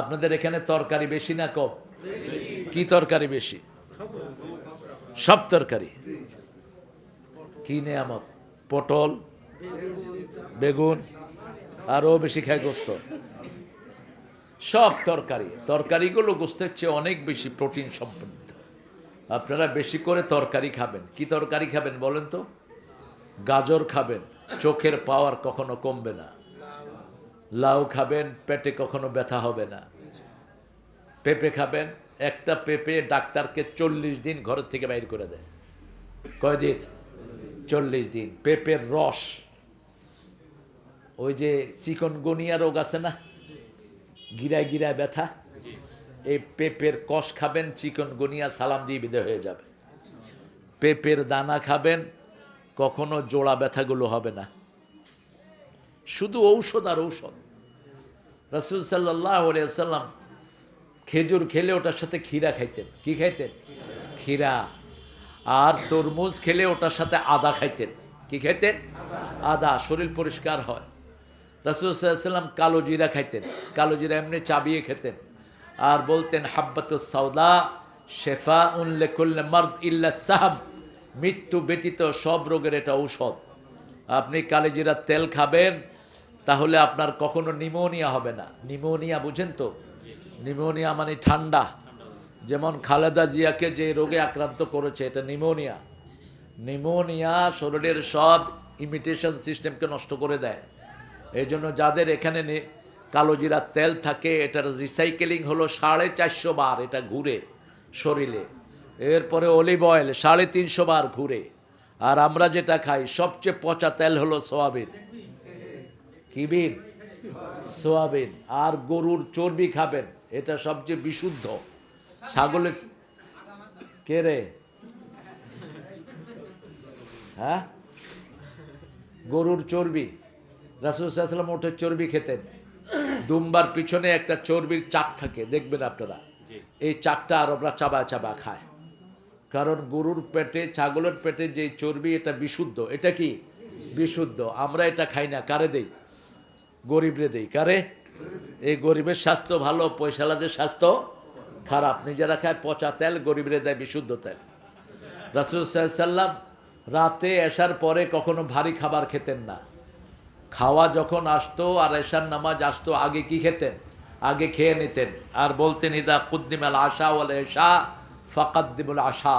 আপনাদের এখানে তরকারি বেশি না কম? কি তরকারি বেশি? সব তরকারি? কি নেয়ামত? পটল, বেগুন, আরও বেশি খায় গোস্ত সব তরকারি। তরকারিগুলো গোস্তের চেয়ে অনেক বেশি প্রোটিন সম্পন্ন আপনারা বেশি করে তরকারি খাবেন। কি তরকারি খাবেন বলেন তো? গাজর খাবেন। চোখের পাওয়ার কখনো কমবে না। লাউ খাবেন, পেটে কখনো ব্যথা হবে না। পেঁপে খাবেন, একটা পেঁপে ডাক্তারকে চল্লিশ দিন ঘরের থেকে বাইর করে দেয়। কয়দিন? চল্লিশ দিন। পেঁপের রস। ওই যে চিকনগনিয়া রোগ আছে না? গিরায় গিরায় ব্যথা। এই পেঁপের কষ খাবেন, চিকনগনিয়া সালাম দিয়ে বিদে হয়ে যাবে। পেঁপের দানা খাবেন, কখনো জোড়া ব্যথাগুলো হবে না। শুধু ঔষধ আর ঔষধ। রসুল সাল্লাহ সাল্লাম খেজুর খেলে ওটার সাথে ক্ষীরা খাইতেন। কি খাইতেন? ক্ষীরা। আর তরমুজ খেলে ওটার সাথে আদা খাইতেন। কি খাইতেন? আদা। শরীর পরিষ্কার হয়। রসুল সাল্লাম কালো জিরা খাইতেন। কালো জিরা এমনি চাবিয়ে খেতেন। আর বলতেন হাব্বাত সাউদা শেফা উল্লেখুল্লে মর্দ ইল্লা সাহাব। মৃত্যু ব্যতীত সব রোগের এটা ঔষধ। আপনি কালেজিরার তেল খাবেন তাহলে আপনার কখনো নিমোনিয়া হবে না। নিমোনিয়া বুঝেন তো? নিমোনিয়া মানে ঠান্ডা। যেমন খালেদা জিয়াকে যে রোগে আক্রান্ত করেছে, এটা নিমোনিয়া। নিমোনিয়া শরীরের সব ইমিটেশন সিস্টেমকে নষ্ট করে দেয়। এই জন্য যাদের এখানে কালোজিরার তেল থাকে, এটার রিসাইকেলিং হলো সাড়ে চারশো বার এটা ঘুরে শরীরে। এরপরে অলিভ অয়েল সাড়ে তিনশো বার ঘুরে। আর আমরা যেটা খাই, সবচেয়ে পচা তেল হলো সোয়াবিন কি বিন সোয়াবিন। আর গরুর চর্বি খাবেন এটা সবচেয়ে বিশুদ্ধ। ছাগলের কে রে? হ্যাঁ? গরুর চর্বি। রাসুলাম ওঠে চর্বি খেতেন। দুম্বার পিছনে একটা চর্বির চাক থাকে দেখবেন আপনারা। এই চাকটা আরবরা চাবা চাবা খায়। কারণ গরুর পেটে ছাগলের পেটে যে চর্বি এটা বিশুদ্ধ। এটা কি? বিশুদ্ধ। আমরা এটা খাই না। কারে দেই? গরিবরে দেই, কারে? এই গরিবের স্বাস্থ্য ভালো, পয়সালাদের স্বাস্থ্য খারাপ। নিজেরা খায় পচা তেল, গরিবরে দেয় বিশুদ্ধ তেল। রাসুল সাল্লাম রাতে এসার পরে কখনো ভারী খাবার খেতেন না। খাওয়া যখন আসতো আর এশার নামাজ আসতো, আগে কি খেতেন? আগে খেয়ে নিতেন। আর বলতেন, ইদা কুদ্দিমাল আশা ওয়াল এশা, ফাকাদ্দিমুল আশা।